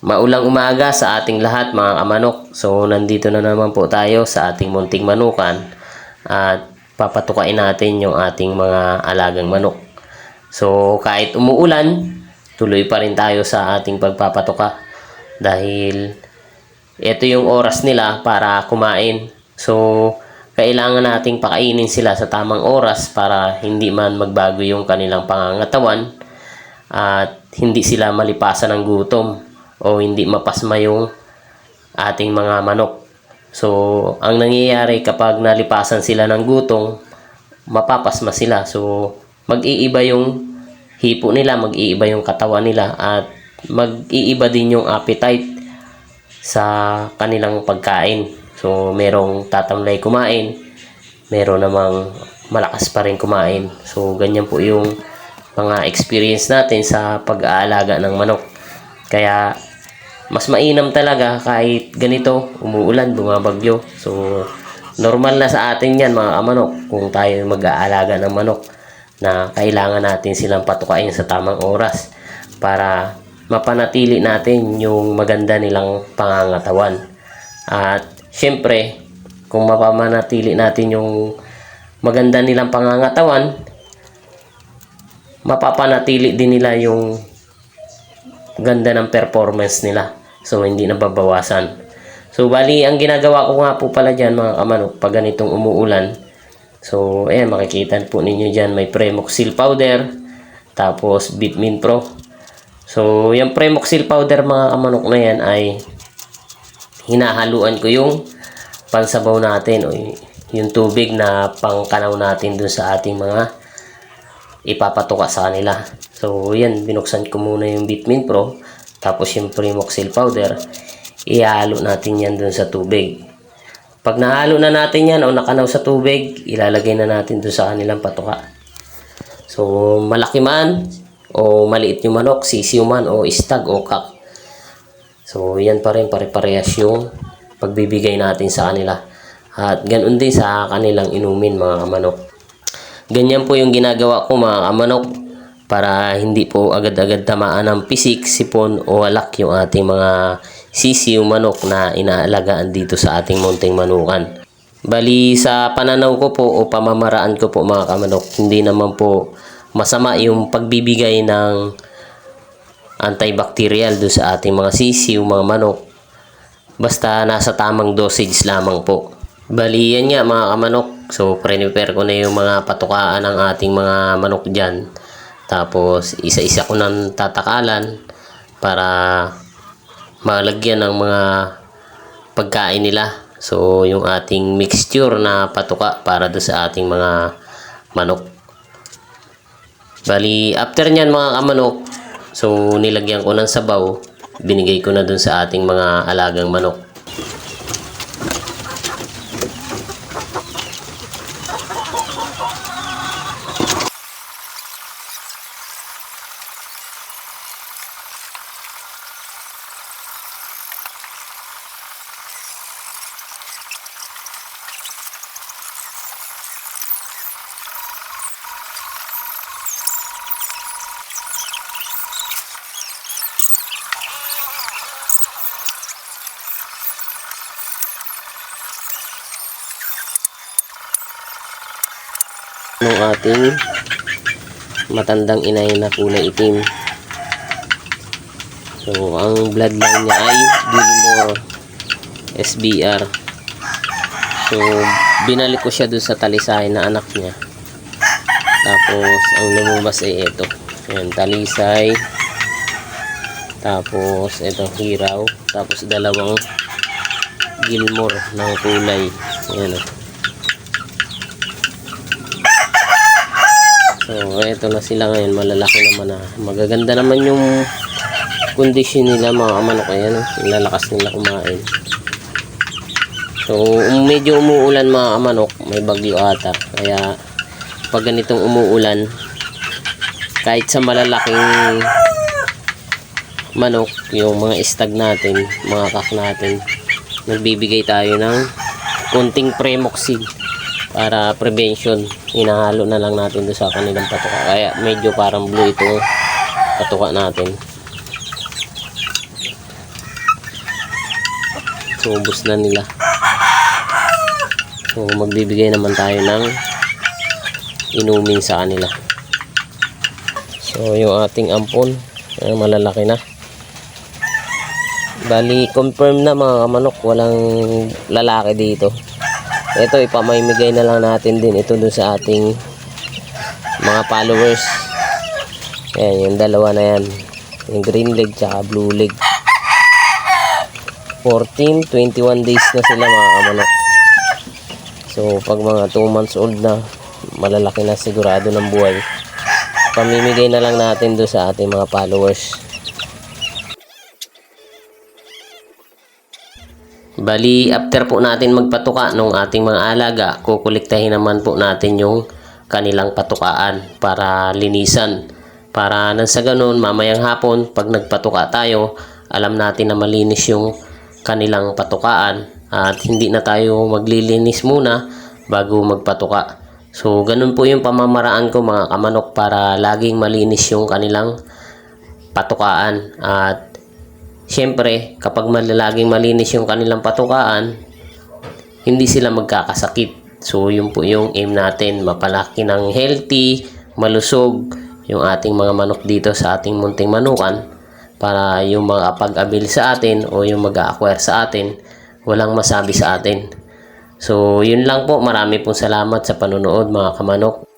Maulang umaga sa ating lahat mga kamanok. So nandito na naman po tayo sa ating munting manukan at papatukain natin yung ating mga alagang manok. So kahit umuulan, tuloy pa rin tayo sa ating pagpapatuka dahil ito yung oras nila para kumain. So kailangan nating pakainin sila sa tamang oras para hindi man magbago yung kanilang pangangatawan at hindi sila malipasan ng gutom o hindi mapasma yung ating mga manok. So, ang nangyayari kapag nalipasan sila ng gutom, mapapasma sila. So, mag-iiba yung hipo nila, mag-iiba yung katawan nila at mag-iiba din yung appetite sa kanilang pagkain. So, merong tatamlay kumain, meron namang malakas pa rin kumain. So, ganyan po yung mga experience natin sa pag-aalaga ng manok. Kaya, mas mainam talaga kahit ganito, umuulan, bumabagyo. So, normal na sa atin yan mga kamanok kung tayo mag-aalaga ng manok na kailangan natin silang patukain sa tamang oras para mapanatili natin yung maganda nilang pangangatawan. At syempre, kung mapamanatili natin yung maganda nilang pangangatawan, mapapanatili din nila yung ganda ng performance nila. So, hindi nababawasan. So, bali, ang ginagawa ko nga po pala dyan, mga kamanok, pag ganitong umuulan, so, ayan, makikita po ninyo dyan, may Premoxil powder, tapos Bitmin Pro. So, yung Premoxil powder, mga kamanok na yan, ay hinahaluan ko yung pansabaw natin, o yung tubig na pangkanaw natin dun sa ating mga ipapatuka sa kanila. So, yan, binuksan ko muna yung Bitmin Pro, tapos yung Primoxil powder, ihalo natin yan dun sa tubig. Pag nahalo na natin yan o nakanaw sa tubig, ilalagay na natin dun sa kanilang patuka. So, malaki man o maliit yung manok, sisiw man o istag o kak. So, yan pa rin pare-parehas yung pagbibigay natin sa kanila. At ganun din sa kanilang inumin mga manok. Ganyan po yung ginagawa ko mga kamanok para hindi po agad-agad tamaan ng pisik, sipon o walak yung ating mga sisiw manok na inaalagaan dito sa ating munting manukan. Bali sa pananaw ko po o pamamaraan ko po mga kamanok, hindi naman po masama yung pagbibigay ng antibacterial do sa ating mga sisiw, mga manok. Basta nasa tamang dosage lamang po. Bali yan nga mga kamanok. So prepare ko na yung mga patukaan ng ating mga manok dyan. Tapos isa-isa ko nang tatakalan para malagyan ng mga pagkain nila. So yung ating mixture na patuka para do sa ating mga manok. Bali after nyan mga kamanok, so nilagyan ko ng sabaw, binigay ko na dun sa ating mga alagang manok. Ng ating matandang inay na kulay itim. So, ang bloodline niya ay Gilmore SBR. So, binalik ko siya dun sa talisay na anak niya. Tapos, ang lumabas ay ito. Ayan, talisay. Tapos, ito, hiraw. Tapos, dalawang Gilmore ng kulay. Ayan, oh. So, eto na sila ngayon. Malalaki naman na. Magaganda naman yung condition nila mga manok. Ayan, oh. Lalakas nila kumain. So, um, medyo umuulan mga manok. May bagyo ata. Kaya, pag ganitong umuulan, kahit sa malalaking manok, yung mga istag natin, mga kak natin, nagbibigay tayo ng konting premoxil para prevention inahalo na lang natin doon sa kanilang patuka kaya medyo parang blue ito patuka natin ubos na nila. So, magbibigay naman tayo ng inumin sa kanila. So, yung ating ampon, ay malalaki na. Bali, confirm na mga kamanok, walang lalaki dito. Ito, ipamimigay na lang natin din ito dun sa ating mga followers. Ayan, yung dalawa na yan. Yung green leg tsaka blue leg. 14, 21 days na sila mga kamanok. So, pag mga 2 months old na, malalaki na sigurado ng buhay. Pamimigay na lang natin do sa ating mga followers. Bali, after po natin magpatuka ng ating mga alaga, kukuliktahin naman po natin yung kanilang patukaan para linisan. Para nang sa ganun, mamayang hapon, pag nagpatuka tayo, alam natin na malinis yung kanilang patukaan at hindi na tayo maglilinis muna bago magpatuka. So, ganun po yung pamamaraan ko mga kamanok para laging malinis yung kanilang patukaan. At Siyempre, kapag malalaging malinis yung kanilang patukaan, hindi sila magkakasakit. So, yun po yung aim natin. Mapalaki ng healthy, malusog yung ating mga manok dito sa ating munting manukan para yung mga pag-abil sa atin o yung mag-acquire sa atin, walang masabi sa atin. So, yun lang po. Marami pong salamat sa panonood mga kamanok.